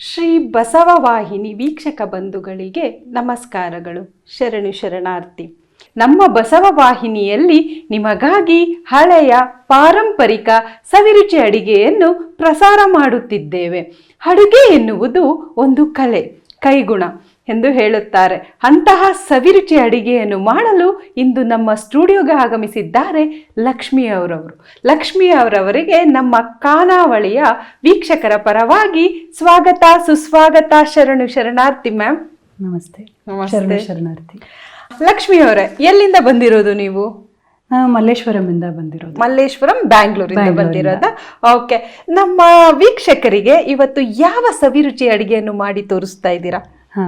ಶ್ರೀ ಬಸವ ವಾಹಿನಿ ವೀಕ್ಷಕ ಬಂಧುಗಳಿಗೆ ನಮಸ್ಕಾರಗಳು. ಶರಣು ಶರಣಾರ್ಥಿ, ನಮ್ಮ ಬಸವ ವಾಹಿನಿಯಲ್ಲಿ ನಿಮಗಾಗಿ ಹಳೆಯ ಪಾರಂಪರಿಕ ಸವಿರುಚಿ ಅಡಿಗೆಯನ್ನು ಪ್ರಸಾರ ಮಾಡುತ್ತಿದ್ದೇವೆ. ಅಡುಗೆ ಎನ್ನುವುದು ಒಂದು ಕಲೆ, ಕೈಗುಣ. ಎಂದು ಹೇಳುತ್ತಾರೆ. ಅಂತಹ ಸವಿರುಚಿ ಅಡಿಗೆಯನ್ನು ಮಾಡಲು ಇಂದು ನಮ್ಮ ಸ್ಟುಡಿಯೋಗೆ ಆಗಮಿಸಿದ್ದಾರೆ ಲಕ್ಷ್ಮಿ ಅವರವರು. ಲಕ್ಷ್ಮಿ ಅವರವರಿಗೆ ನಮ್ಮ ಖಾನಾವಳಿಯ ವೀಕ್ಷಕರ ಪರವಾಗಿ ಸ್ವಾಗತ ಸುಸ್ವಾಗತ ಶರಣು ಶರಣಾರ್ಥಿ ಮ್ಯಾಮ್. ನಮಸ್ತೆ. ನಮಸ್ತೆ. ಶರಣ ಶರಣಾರ್ಥಿ. ಲಕ್ಷ್ಮಿ ಅವರೇ ಎಲ್ಲಿಂದ ಬಂದಿರೋದು ನೀವು? ಮಲ್ಲೇಶ್ವರಂ ಇಂದ ಬಂದಿರೋದು. ಮಲ್ಲೇಶ್ವರಂ ಬ್ಯಾಂಗ್ಳೂರಿಂದ. ಬಂದಿರೋದ? ಓಕೆ. ನಮ್ಮ ವೀಕ್ಷಕರಿಗೆ ಇವತ್ತು ಯಾವ ಸವಿರುಚಿ ಅಡಿಗೆಯನ್ನು ಮಾಡಿ ತೋರಿಸ್ತಾ ಇದ್ದೀರಾ? ಹಾ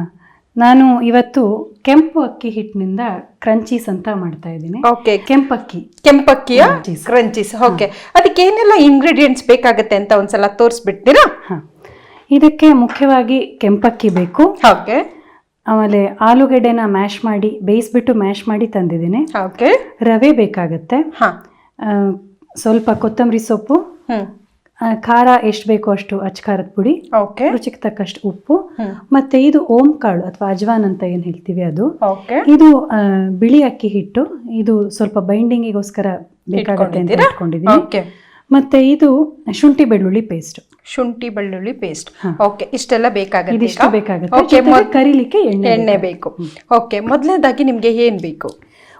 ನಾನು ಇವತ್ತು ಕೆಂಪು ಅಕ್ಕಿ ಹಿಟ್ಟಿನಿಂದ ಕ್ರಂಚೀಸ್ ಅಂತ ಮಾಡ್ತಾ ಇದ್ದೀನಿ. ಓಕೆ ಕೆಂಪಕ್ಕಿ ಕೆಂಪಕ್ಕಿಯ. ಕ್ರಂಚೀಸ್ ಓಕೆ ಅದಕ್ಕೆ ಏನೆಲ್ಲ ಇಂಗ್ರೀಡಿಯೆಂಟ್ಸ್ ಬೇಕಾಗುತ್ತೆ ಅಂತ ಒಂದ್ಸಲ ತೋರಿಸ್ಬಿಡ್ತೀರಾ? ಹಾ. ಇದಕ್ಕೆ ಮುಖ್ಯವಾಗಿ ಕೆಂಪಕ್ಕಿ ಬೇಕು. ಓಕೆ ಆಮೇಲೆ ಆಲೂಗಡ್ಡೆನ ಮ್ಯಾಶ್ ಮಾಡಿ ಬೇಯಿಸ್ಬಿಟ್ಟು ಮ್ಯಾಶ್ ಮಾಡಿ ತಂದಿದ್ದೀನಿ. ಓಕೆ ರವೆ ಬೇಕಾಗುತ್ತೆ. ಹಾ. ಸ್ವಲ್ಪ ಕೊತ್ತಂಬರಿ ಸೊಪ್ಪು. ಖಾರ ಎಷ್ಟು ಬೇಕೋ ಅಷ್ಟು ಅಚ್ಕಾರದ ಪುಡಿ ಓಕೆ ರುಚಿಗೆ ತಕ್ಕಷ್ಟು ಉಪ್ಪು ಮತ್ತೆ ಇದು ಓಂ ಕಾಳು ಅಥವಾ ಅಜ್ವಾನ್ ಅಂತ ಏನು ಹೇಳ್ತೀವಿ ಅದು. ಇದು ಬಿಳಿ ಅಕ್ಕಿ ಹಿಟ್ಟು ಇದು ಸ್ವಲ್ಪ ಬೈಂಡಿಂಗಿಗೋಸ್ಕರ ಬೇಕಾಗುತ್ತೆ ಅಂತ? ಇಟ್ಕೊಂಡಿದ್ದೀನಿ ಮತ್ತೆ ಇದು ಶುಂಠಿ ಬೆಳ್ಳುಳ್ಳಿ ಪೇಸ್ಟ್ ಶುಂಠಿ ಬೆಳ್ಳುಳ್ಳಿ ಪೇಸ್ಟ್ ಓಕೆ ಇಷ್ಟೆಲ್ಲ ಬೇಕಾಗತ್ತೆ ಇದಿಷ್ಟು? ಬೇಕಾಗುತ್ತೆ. ಕರಿಲಿಕ್ಕೆ ಎಣ್ಣೆ ಎಣ್ಣೆ ಬೇಕು. ಓಕೆ ಮೊದಲನೇದಾಗಿ ನಿಮ್ಗೆ ಏನ್ ಬೇಕು?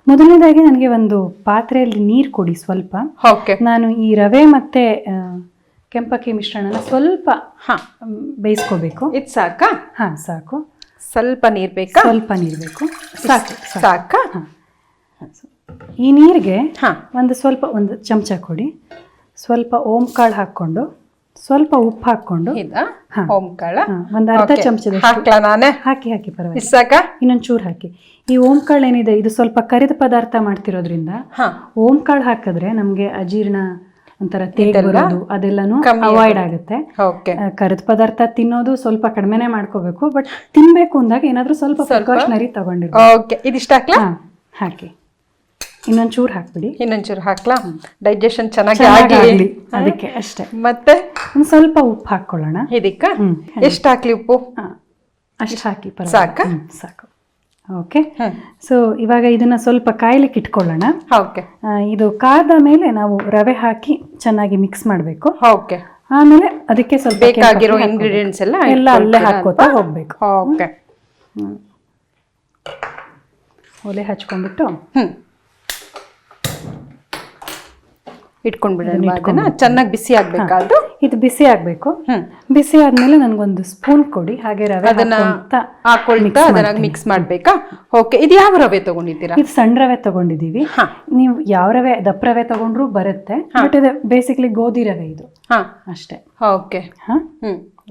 ಮೊದಲನೇದಾಗಿ ನನಗೆ ಒಂದು ಪಾತ್ರೆಯಲ್ಲಿ ನೀರು ಕೊಡಿ ಸ್ವಲ್ಪ. ನಾನು ಈ ರವೆ ಮತ್ತೆ ಕೆಂಪಕ್ಕಿ ಮಿಶ್ರಣನ ಸ್ವಲ್ಪ ಹಾ. ಬೇಯಿಸ್ಕೋಬೇಕು. ಇದು ಸಾಕಾ? ಹಾಂ ಸಾಕು. ಸ್ವಲ್ಪ ನೀರ್ ಬೇಕಾ? ಸ್ವಲ್ಪ ನೀರು ಬೇಕು. ಸಾಕು ಸಾಕು. ಹಾ. ಈ ನೀರಿಗೆ ಹಾ. ಒಂದು ಸ್ವಲ್ಪ ಒಂದು ಚಮಚ ಕೊಡಿ. ಸ್ವಲ್ಪ ಓಂ ಕಾಳು ಹಾಕ್ಕೊಂಡು ಸ್ವಲ್ಪ ಉಪ್ಪು ಹಾಕ್ಕೊಂಡು. ಓಂಕಾಳ ಒಂದು ಅರ್ಧ ಚಮಚದ ನಾನೇ? ಹಾಕಿ ಹಾಕಿ ಪರವಾಗಿಲ್ಲ. ಸಾಕ ಸಾಕಾ? ಇನ್ನೊಂದು ಚೂರು ಹಾಕಿ. ಈ ಓಂ ಕಾಳು ಏನಿದೆ ಇದು ಸ್ವಲ್ಪ ಕರಿದ ಪದಾರ್ಥ ಮಾಡ್ತಿರೋದ್ರಿಂದ ಹಾಂ. ಓಂ ಕಾಳು ಹಾಕಿದ್ರೆ ನಮಗೆ ಅಜೀರ್ಣ ಒಂಥರ ತೇಗ್ ಇದೆಲ್ಲ ಅದೆಲ್ಲಾನು ಅವಾಯ್ಡ್ ಆಗುತ್ತೆ. ಕರದ ಪದಾರ್ಥ ತಿನ್ನೋದು ಸ್ವಲ್ಪ ಕಡಿಮೆನೆ ಮಾಡ್ಕೋಬೇಕು ಬಟ್ ತಿನ್ಬೇಕು ಅಂದಾಗ ಏನಾದ್ರೂ ಸ್ವಲ್ಪ ಪ್ರಿಕಾಷನರಿ ತಗೊಂಡಿರ್ಬೇಕು. ಇದಿಷ್ಟ ಹಾಕ್ಲಾ? ಹಾಕಿ. ಇನ್ನೊಂದ್ ಚೂರು ಹಾಕ್ಬಿಡಿ. ಇನ್ನೊಂಚೂರು ಹಾಕ್ಲಾ? ಡೈಜೆಷನ್ ಚೆನ್ನಾಗಿ ಆಗಲಿ. ಅದಕ್ಕೆ ಅಷ್ಟೇ. ಮತ್ತೆ? ಒಂದ್ ಸ್ವಲ್ಪ ಉಪ್ಪು ಹಾಕೊಳ್ಳೋಣ ಇದಕ್ಕ. ಎಷ್ಟು ಹಾಕ್ಲಿ ಉಪ್ಪು? ಅಷ್ಟು ಹಾಕಿ ಸಾಕಾ? ಸಾಕು. ಓಕೆ ಸೊ ಇವಾಗ ಇದನ್ನ ಸ್ವಲ್ಪ ಕಾಯ್ಲಿಕ್ಕೆ ಇಟ್ಕೊಳ್ಳೋಣ. ಓಕೆ ಇದು ಕಾದ ಮೇಲೆ ನಾವು ರವೆ ಹಾಕಿ ಚೆನ್ನಾಗಿ ಮಿಕ್ಸ್ ಮಾಡಬೇಕು. ಓಕೆ ಆಮೇಲೆ ಅದಕ್ಕೆ ಸ್ವಲ್ಪ ಬೇಕಾಗಿರೋ. ಇಂಗ್ರೀಡಿಯೆಂಟ್ಸ್ ಎಲ್ಲ ಎಲ್ಲ ಅಲ್ಲೇ ಹಾಕೋತಾ? ಹೋಗ್ಬೇಕು. ಓಕೆ ಒಲೆ ಹಚ್ಕೊಂಡ್ಬಿಟ್ಟು ಇಟ್ಕೊಂಡ್ಬಿಡೋಣ ಚೆನ್ನಾಗಿ ಬಿಸಿ ಆಗ್ಬೇಕಾ ಅದು ಇದು ಬಿಸಿ ಆಗ್ಬೇಕು. ಬಿಸಿ ಆದ್ಮೇಲೆ ನನ್ಗೊಂದು ಸ್ಪೂನ್ ಕೊಡಿ ಹಾಗೆ ರವೆ ಅದನ್ನ ಹಾಕೊಳ್ತಾ ಅದನ್ನ ಮಿಕ್ಸ್ ಮಾಡ್ಬೇಕಾ? ಓಕೆ ಇದು ಯಾವ ರವೆ ತಗೊಂಡಿದ್ದೀರಾ? ಇದು ಸಣ್ಣ ರವೆ ತಗೊಂಡಿದೀವಿ ನೀವು ಯಾವ ರವೆ ದಪ್ಪ ರವೆ ತಗೊಂಡ್ರು ಬರುತ್ತೆ ಬಟ್ ಇದು ಬೇಸಿಕ್ಲಿ ಗೋಧಿ ರವೆ ಇದು. ಹಾ. ಅಷ್ಟೇ. ಓಕೆ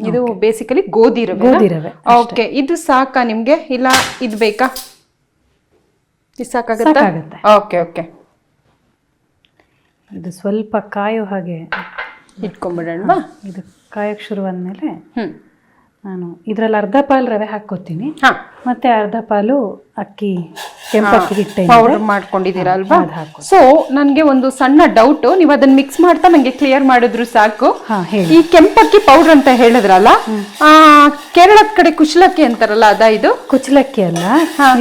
ಇದು ಬೇಸಿಕಲಿ ಗೋಧಿ ರವೆ ಗೋಧಿ ರವೆ ಓಕೆ ಇದು ಸಾಕಾ ನಿಮ್ಗೆ? ಇಲ್ಲ ಇದು ಬೇಕಾ? ಇದು ಸಾಕಾಗುತ್ತೆ? ಓಕೆ ಓಕೆ ಇದು ಸ್ವಲ್ಪ ಕಾಯೋ ಹಾಗೆ ಇಟ್ಕೊಂಡ್ಬಿಡೋಣ ಇದು ಕಾಯಕ್ಕೆ ಶುರುವಾದ್ಮೇಲೆ ಹ್ಮ್. ನಾನು ಇದ್ರಲ್ಲಿ ಅರ್ಧ ಪಾಲು ರವೆ ಹಾಕೋತೀನಿ ಹಾ. ಮತ್ತೆ ಅರ್ಧ ಪಾಲು ಅಕ್ಕಿ ಕೆಂಪಕ್ಕಿ ಹಿಟ್ಟೆ ಪೌಡರ್ ಮಾಡ್ಕೊಂಡಿದ್ದೀರಾ ಅಲ್ವಾ. ಸೊ ನನ್ಗೆ ಒಂದು ಸಣ್ಣ ಡೌಟ್ ನೀವು ಅದನ್ನ ಮಿಕ್ಸ್ ಮಾಡ್ತಾ ನಂಗೆ ಕ್ಲಿಯರ್ ಮಾಡಿದ್ರು ಸಾಕು. ಈ ಕೆಂಪಕ್ಕಿ ಪೌಡರ್ ಅಂತ ಹೇಳಿದ್ರಲ್ಲ ಆ ಕೇರಳದ ಕಡೆ ಕುಚಲಕ್ಕಿ ಅಂತಾರಲ್ಲ ಅದ ಇದು? ಕುಚಲಕ್ಕಿ ಅಲ್ಲ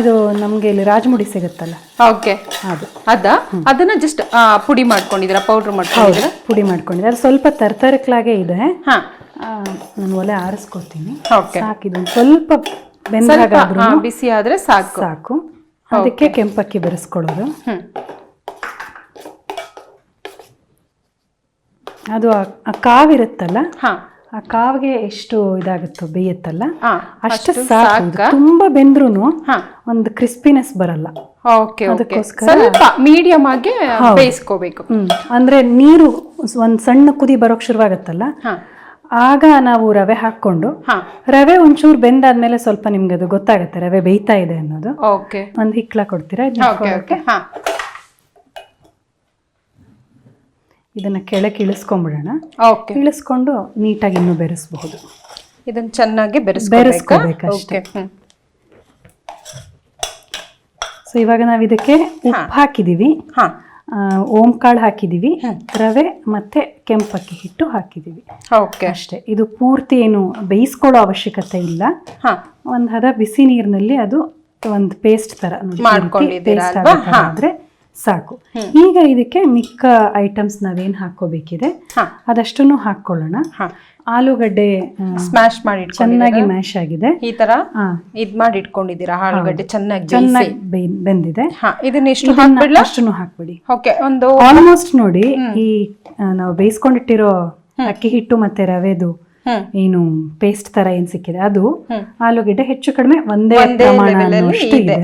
ಇದು ನಮ್ಗೆ ಇಲ್ಲಿ ರಾಜಮುಡಿ ಸಿಗುತ್ತಲ್ಲ. ಓಕೆ. ಅದು. ಅದ? ಅದನ್ನ ಜಸ್ಟ್ ಪುಡಿ ಮಾಡ್ಕೊಂಡಿದ್ದೀರಾ ಪೌಡರ್ ಮಾಡ್ಕೊಂಡಿದ್ರ ಮಾಡ್ಕೊಂಡಿದ್ದೀರಾ ಪುಡಿ ಮಾಡ್ಕೊಂಡಿದ್ರೆ ಸ್ವಲ್ಪ ತರ್ತರಕ್ಲಾಗೆ ಇದೆ. ನಾನು ಒಲೆ ಆರಿಸ್ಕೊತೀನಿ. ಓಕೆ ಸ್ವಲ್ಪ ಆ, ಬಿಸಿ ಆದ್ರೆ ಸಾಕು. ಸಾಕು. ಅದಕ್ಕೆ ಕೆಂಪಕ್ಕಿ ಬೆರೆಸ್ಕೊಳ್ಳೋದು. ಅದು ಆ- ಕಾವಿರುತ್ತಲ್ಲ? ಆ ಕಾವಿಗೆ ಎಷ್ಟು ಇದಾಗುತ್ತೋ ಬೇಯುತ್ತಲ್ಲ? ಅಷ್ಟು ಸಾಕು. ತುಂಬಾ ಬೆಂದ್ರೂ ಒಂದು ಕ್ರಿಸ್ಪಿನೆಸ್ ಬರಲ್ಲ. ಸ್ವಲ್ಪ ಮೀಡಿಯಂ ಆಗಿ ಬೇಯಿಸ್ಕೋಬೇಕು. ಅಂದ್ರೆ ನೀರು ಒಂದ್ ಸಣ್ಣ ಕುದಿ ಬರೋಕ್ ಶುರುವಾಗತ್ತಲ್ಲ? ಆಗ ನಾವು ರವೆ ಹಾಕೊಂಡು ರವೆ ಒಂಚೂರು ಬೆಂದಾದ್ಮೇಲೆ ಸ್ವಲ್ಪ ನಿಮ್ಗೆ ಅದು ಗೊತ್ತಾಗುತ್ತೆ ರವೆ ಬೇಯ್ತಾ ಇದೆ ಅನ್ನೋದು. ಓಕೆ. ಒಂದು ಹಿಕ್ಲ ಕೊಡ್ತೀರಾ? ಇದನ್ನ ಕೆಳಕ್ಕೆ ಇಳಿಸ್ಕೊಂಡ್ಬಿಡೋಣ ಓಕೆ. ಇಳಿಸ್ಕೊಂಡು ನೀಟಾಗಿ ಇನ್ನು ಬೆರೆಸಬಹುದು. ಇದನ್ನ ಚೆನ್ನಾಗಿ ಬೆರೆಸ್ಕೋಬೇಕಾ? ಬೆರೆಸ್ಕೋಬೇಕಷ್ಟೇ. ಸೊ ಇವಾಗ ನಾವು ಇದಕ್ಕೆ ಉಪ್ಪು ಹಾಕಿದೀವಿ. ಹಾ ಆ, ಓಂಕಾಳು ಹಾಕಿದೀವಿ ರವೆ ಮತ್ತೆ ಕೆಂಪಕ್ಕಿ ಹಿಟ್ಟು ಹಾಕಿದೀವಿ. ಓಕೆ. ಅಷ್ಟೇ. ಇದು ಪೂರ್ತಿ ಏನು ಬೇಯಿಸ್ಕೊಳ್ಳೋ ಅವಶ್ಯಕತೆ ಇಲ್ಲ. ಒಂದು ಹದ ಬಿಸಿ ನೀರಿನಲ್ಲಿ ಅದು ಒಂದು ಪೇಸ್ಟ್ ತರ ಪೇಸ್ಟ್ ಆದ್ರೆ ಸಾಕು. ಈಗ ಇದಕ್ಕೆ ಮಿಕ್ಕ ಐಟಮ್ಸ್ ನಾವೇನ್ ಹಾಕೋಬೇಕಿದೆ. ಅದಷ್ಟನ್ನು ಹಾಕೊಳ್ಳೋಣ ಆಲೂಗಡ್ಡೆ ಸ್ಮ್ಯಾಶ್ ಮಾಡಿ ಚೆನ್ನಾಗಿ ಮ್ಯಾಶ್ ಆಗಿದೆ. ಈ ತರ ಇದ್ ಮಾಡಿ ಇಟ್ಕೊಂಡಿದ್ದೀರಾ ಆಲೂಗಡ್ಡೆ ಚೆನ್ನಾಗಿ ಚೆನ್ನಾಗಿ ಬೆಂದಿದೆ. ಇದನ್ನ ಎಷ್ಟು ಹಾಕ್ಬಿಡ್ಲಾ? ಅಷ್ಟನ್ನು ಹಾಕ್ಬಿಡಿ. ಓಕೆ ಒಂದು ಆಲ್ಮೋಸ್ಟ್ ನೋಡಿ ಈ ನಾವು ಬೇಯಿಸ್ಕೊಂಡಿಟ್ಟಿರೋ ಅಕ್ಕಿ ಹಿಟ್ಟು ಮತ್ತೆ ರವೆದು ಏನು ಪೇಸ್ಟ್ ತರ ಏನ್ ಸಿಕ್ಕಿದೆ? ಅದು. ಆಲೂಗಡ್ಡೆ ಹೆಚ್ಚು ಕಡಿಮೆ ಒಂದೇ ಪ್ರಮಾಣ ಅನ್ನೋಷ್ಟು ಇದೆ.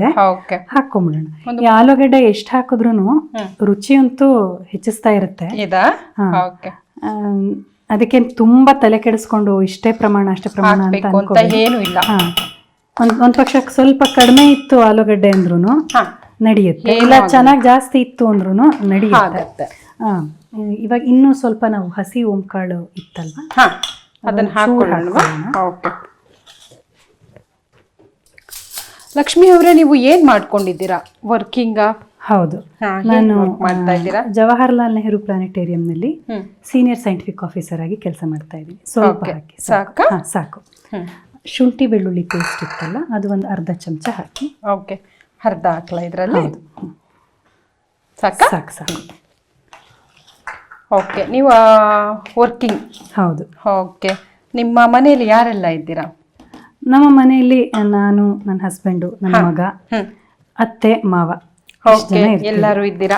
ಹಾಕೊಂಬಿಡೋಣ. ಈ ಆಲೂಗಡ್ಡೆ ಎಷ್ಟು ಹಾಕಿದ್ರು ರುಚಿಯಂತೂ ಹೆಚ್ಚಿಸ್ತಾ ಇರುತ್ತೆ. ಅದಕ್ಕೆ ತುಂಬಾ ತಲೆ ಕೆಡಿಸ್ಕೊಂಡು ಇಷ್ಟೇ ಪ್ರಮಾಣ ಅಷ್ಟೇ ಪ್ರಮಾಣ ಅಂತ ಏನು ಇಲ್ಲ. ಒಂದ್ ಒಂದ್ ಪಕ್ಷ ಸ್ವಲ್ಪ ಕಡಿಮೆ ಇತ್ತು ಆಲೂಗಡ್ಡೆ ಅಂದ್ರೂ ನಡೆಯುತ್ತೆ. ಇಲ್ಲ ಚೆನ್ನಾಗಿ ಜಾಸ್ತಿ ಇತ್ತು ಅಂದ್ರೂ ನಡೆಯುತ್ತೆ. ಇವಾಗ ಇನ್ನೂ ಸ್ವಲ್ಪ ನಾವು ಹಸಿ ಓಂಕಾಳು ಇತ್ತಲ್ವಾ? ಅದನ್ನ ಹಾಕೊಳ್ಳೋಣ. ಓಕೆ. ಲಕ್ಷ್ಮಿ ಅವರೇ ನೀವು ಏನ್ ಮಾಡ್ಕೊಂಡಿದ್ದೀರಾ? ವರ್ಕಿಂಗ್? ಹೌದು. ನಾನು ಮಾಡ್ತಾ ಇದ್ದೀರಾ? ಜವಾಹರ್ಲಾಲ್ ನೆಹರು ಪ್ಲಾನೆಟೇರಿಯಂನಲ್ಲಿ ಸೀನಿಯರ್ ಸೈಂಟಿಫಿಕ್ ಆಫೀಸರ್ ಆಗಿ ಕೆಲಸ ಮಾಡ್ತಾ ಇದ್ದೀನಿ. ಸ್ವಲ್ಪ ಹಾಕಿ ಸಾಕಾ? ಶುಂಠಿ ಬೆಳ್ಳುಳ್ಳಿ ಪೇಸ್ಟ್ ಇತ್ತಲ್ಲ ಅದು ಒಂದು ಅರ್ಧ ಚಮಚ ಹಾಕಿ. ಓಕೆ. ಅರ್ಧ ಹಾಕ್ಲಾ ಇದ್ರಲ್ಲಿ? ಸಾಕು ಸಾಕು. ಓಕೆ ನೀವು ವರ್ಕಿಂಗ್ ಹೌದು. ಓಕೆ ನಿಮ್ಮ ಮನೆಯಲ್ಲಿ ಯಾರೆಲ್ಲ ಇದ್ದೀರಾ? ನಮ್ಮ ಮನೆಯಲ್ಲಿ ನಾನು ನನ್ನ ಹಸ್ಬೆಂಡು ನನ್ನ ಮಗ ಅತ್ತೆ ಮಾವ. ಓಕೆ ಎಲ್ಲರೂ ಇದ್ದೀರಾ?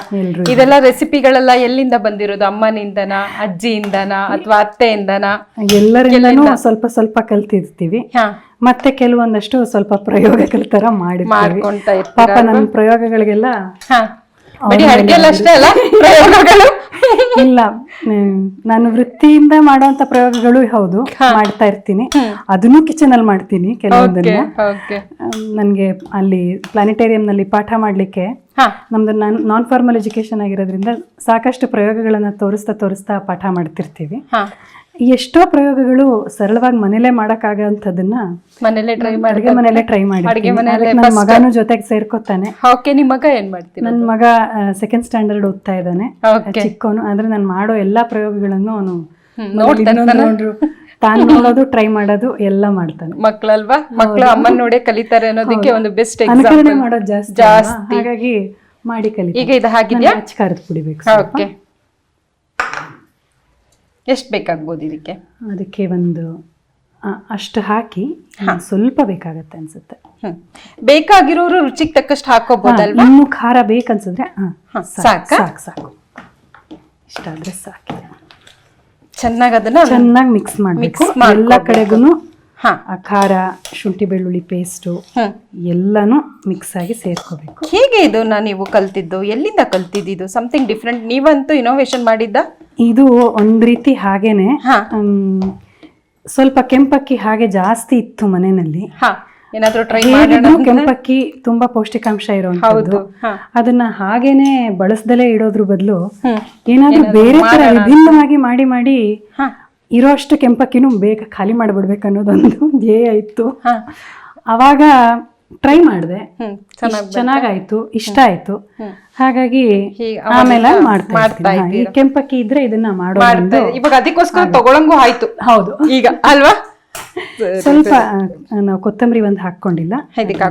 ಇದೆಲ್ಲ ರೆಸಿಪಿಗಳೆಲ್ಲ ಎಲ್ಲಿಂದ ಬಂದಿರೋದು? ಅಮ್ಮನಿಂದನಾ ಅಜ್ಜಿಯಿಂದನಾ ಅಥವಾ ಅತ್ತೆಯಿಂದನಾ? ಎಲ್ಲರಿಂದನೂ ಸ್ವಲ್ಪ ಸ್ವಲ್ಪ ಕಲ್ತಿರ್ತೀವಿ. ಮತ್ತೆ ಕೆಲವೊಂದಷ್ಟು ಸ್ವಲ್ಪ ಪ್ರಯೋಗಗಳ ತರ ಮಾಡಿ ಪಾಪ ನನ್ನ ಪ್ರಯೋಗಗಳಿಗೆಲ್ಲ ಅಷ್ಟೇ ಅಲ್ಲ. ಪ್ರಯೋಗಗಳು. ಇಲ್ಲ. ನಾನು ವೃತ್ತಿಯಿಂದ ಮಾಡುವಂತ ಪ್ರಯೋಗಗಳು ಹೌದು ಮಾಡ್ತಾ ಇರ್ತೀನಿ. ಅದನ್ನು ಕಿಚನ್ ಅಲ್ಲಿ ಮಾಡ್ತೀನಿ ಕೆಲವೊಂದನ್ನ. ನನ್ಗೆ ಅಲ್ಲಿ ಪ್ಲಾನಿಟೇರಿಯಂನಲ್ಲಿ ಪಾಠ ಮಾಡ್ಲಿಕ್ಕೆ ನಮ್ದು ನಾನ್ ನಾನ್ ಫಾರ್ಮಲ್ ಎಜುಕೇಶನ್ ಆಗಿರೋದ್ರಿಂದ ಸಾಕಷ್ಟು ಪ್ರಯೋಗಗಳನ್ನ ತೋರಿಸ್ತಾ ತೋರಿಸ್ತಾ ಪಾಠ ಮಾಡ್ತಿರ್ತೀವಿ. ಎಷ್ಟೋ ಪ್ರಯೋಗಗಳು ಸರಳವಾಗಿ ಮನೇಲೆ ಮಾಡಕ್ಕಾಗಂಥದನ್ನ ಮನೇಲೆ ಟ್ರೈ ಮಾಡಿ ಅಡುಗೆ ಮನೇಲೆ ಟ್ರೈ ಅಡ್ಗೆ ಮಾಡಿ ಮನೆಯಲ್ಲೇ ನನ್ನ ಮಗನೂ ಜೊತೆಗೆ ಸೇರ್ಕೋತಾನೆ. ಓಕೆ ನಿಮ್ಮ ಮಗ ಏನು ಮಾಡ್ತೀನಿ ನನ್ನ ಮಗ ಸೆಕೆಂಡ್ ಸ್ಟ್ಯಾಂಡರ್ಡ್ ಓದ್ತಾ ಇದ್ದಾನೆ. ಚಿಕ್ಕೋನು. ಚಿಕ್ಕವನು ಅಂದ್ರೆ ನಾನು ಮಾಡೋ ಎಲ್ಲಾ ಪ್ರಯೋಗಗಳನ್ನು ಅವನು ನೋಡ್ರು. ತಾನು ನೋಡೋದು ಟ್ರೈ ಮಾಡೋದು ಎಲ್ಲ ಮಾಡ್ತಾನೆ. ಮಕ್ಕಳಲ್ವಾ ಮಕ್ಕಳು ಅಮ್ಮನ ನೋಡೇ ಕಲಿತಾರೆ ಅನ್ನೋದಕ್ಕೆ ಒಂದು ಬೆಸ್ಟ್ ಎಕ್ಸಾಂಪಲ್ ಮಾಡೋದು ಜಾಸ್ತಿ? ಹಾಗಾಗಿ ಮಾಡಿ ಕಲಿ ಈಗ ಇದು ಹಾಗಿದ್ಯಾ? ಕರೆದು ಕುಡಿಬೇಕು ಓಕೆ ಎಷ್ಟ್ ಬೇಕಾಗ್ಬೋದು ಇದಕ್ಕೆ? ಅದಕ್ಕೆ ಒಂದು ಆ, ಅಷ್ಟು ಹಾಕಿ ಸ್ವಲ್ಪ ಬೇಕಾಗತ್ತೆ ಅನ್ಸುತ್ತೆ. ಹ್ಮ್. ಬೇಕಾಗಿರೋರು ರುಚಿಗೆ ತಕ್ಕಷ್ಟು ಹಾಕೋಬಹುದಲ್ವಾ ಇನ್ನು ಖಾರ ಬೇಕನ್ಸಿದ್ರೆ ಹಾ, ಹಾ, ಸಾಕು ಸಾಕಾ? ಸಾಕು ಸಾಕು. ಇಷ್ಟಾದ್ರೆ ಚೆನ್ನಾಗಿ ಅದನ್ನ ಚೆನ್ನಾಗಿ ಮಿಕ್ಸ್ ಮಾಡಬೇಕು. Mix ಕಡೆಗೂನು ಎಲ್ಲ ಕಡೆಗೂ ಆ ಖಾರ ಶುಂಠಿ ಬೆಳ್ಳುಳ್ಳಿ ಪೇಸ್ಟು ಎಲ್ಲಾನು ಮಿಕ್ಸ್ ಆಗಿ ಸೇರ್ಕೋಬೇಕು. ಹೇಗೆ ಇದನ್ನ ನೀವು ಕಲ್ತಿದ್ದು? ಎಲ್ಲಿಂದ ಕಲ್ತಿದ್ದು ಸಮಥಿಂಗ್ ಡಿಫ್ರೆಂಟ್ ನೀವಂತೂ ಇನೋವೇಶನ್ ಮಾಡಿದ್ದ? ಇದು ಒಂದ್ ರೀತಿ ಹಾಗೇನೆ ಹ್ಮ್, ಸ್ವಲ್ಪ ಕೆಂಪಕ್ಕಿ ಹಾಗೆ ಜಾಸ್ತಿ ಇತ್ತು ಮನೆಯಲ್ಲಿ. ಹಾ. ಏನಾದ್ರೂ ಟ್ರೈ ಕೆಂಪಕ್ಕಿ ತುಂಬಾ ಪೌಷ್ಟಿಕಾಂಶ ಇರುವಂತದ್ದು. ಹೌದು. ಹಾ. ಅದನ್ನ ಹಾಗೇನೆ ಬಳಸ್ದಲೇ ಇಡೋದ್ರ ಬದಲು ಏನಾದ್ರೂ ಬೇರೆ ತರ ವಿಭಿನ್ನವಾಗಿ ಮಾಡಿ ಮಾಡಿ ಹಾ. ಇರೋಷ್ಟು ಕೆಂಪಕ್ಕಿನೂ ಬೇಗ ಖಾಲಿ ಮಾಡಿಬಿಡ್ಬೇಕು ಅನ್ನೋದೊಂದು ಧ್ಯೇಯ ಇತ್ತು. ಅವಾಗ ಟ್ರೈ ಮಾಡಿದೆ. ಚೆನ್ನಾಗಾಯ್ತು ಇಷ್ಟ ಆಯ್ತು. ಹಾಗಾಗಿ ಆಮೇಲೆ ಮಾಡ್ತಾ ಈ ಕೆಂಪಕ್ಕಿ ಇದ್ರೆ ಇದನ್ನ ಮಾಡೋದು ಇವಾಗ ಅದಕ್ಕೋಸ್ಕರ ತಗೊಳಂಗೂ ಆಯ್ತು. ಹೌದು. ಈಗ ಅಲ್ವಾ? ಸ್ವಲ್ಪ ನಾವು ಕೊತ್ತಂಬರಿ ಒಂದು ಹಾಕೊಂಡಿಲ್ಲ ಇದಕ್ಕೆ